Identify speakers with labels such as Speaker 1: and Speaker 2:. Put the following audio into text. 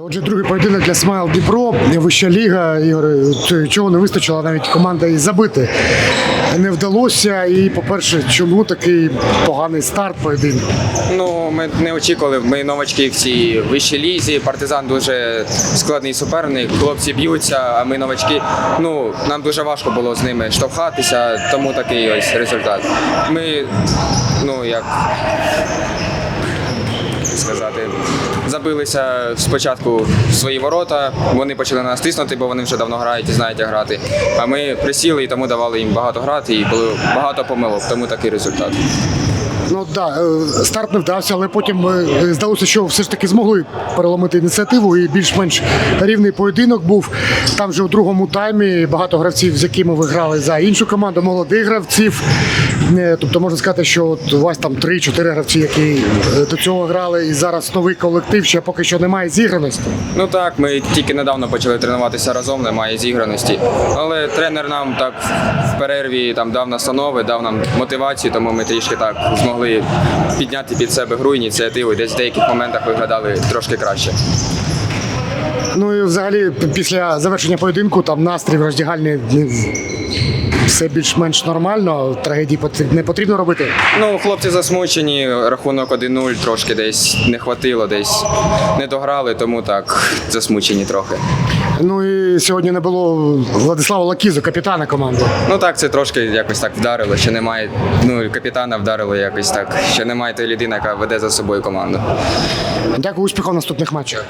Speaker 1: Отже, другий поєдинок для Смайл Дніпро, вища ліга. Ігор, чого не вистачило навіть команда і забити не вдалося. І, по-перше, чому такий поганий старт поєдинку?
Speaker 2: Ну, ми не очікували. Ми новачки в цій вищій лізі. Партизан дуже складний суперник. Хлопці б'ються, а ми новачки. Ну, нам дуже важко було з ними штовхатися, тому такий ось результат. Ми, ну як забилися спочатку в свої ворота. Вони почали нас тиснути, бо вони вже давно грають і знають, як грати. А ми присіли і тому давали їм багато грати, і було багато помилок, тому такий результат.
Speaker 1: Ну да, е, старт не вдався, але потім е, здалося, що все ж таки змогли переломити ініціативу і більш-менш рівний поєдинок був. Там вже у другому таймі багато гравців, з якими ви грали за іншу команду, молодих гравців. Е, Тобто можна сказати, що от у вас там 3-4 гравці, які до цього грали, і зараз новий колектив, ще поки що немає зіграності.
Speaker 2: Ну так, ми тільки недавно почали тренуватися разом, немає зіграності. Але тренер нам так в перерві там дав настанови, дав нам мотивацію, тому ми трішки так змогли підняти під себе гру, ініціативу, і десь в деяких моментах виглядали трошки краще.
Speaker 1: Ну і взагалі після завершення поєдинку там настрій в роздягальні все більш-менш нормально. Трагедії не потрібно робити.
Speaker 2: Ну, хлопці засмучені, рахунок 1-0, трошки десь не хватило, десь не дограли, тому так засмучені трохи.
Speaker 1: Ну і сьогодні не було Владислава Лакізу, капітана команди.
Speaker 2: Ну так, це трошки якось так вдарило, що немає. Ну, капітана вдарило якось так, що немає тої людини, яка веде за собою команду.
Speaker 1: Дякую, успіхів в наступних матчах.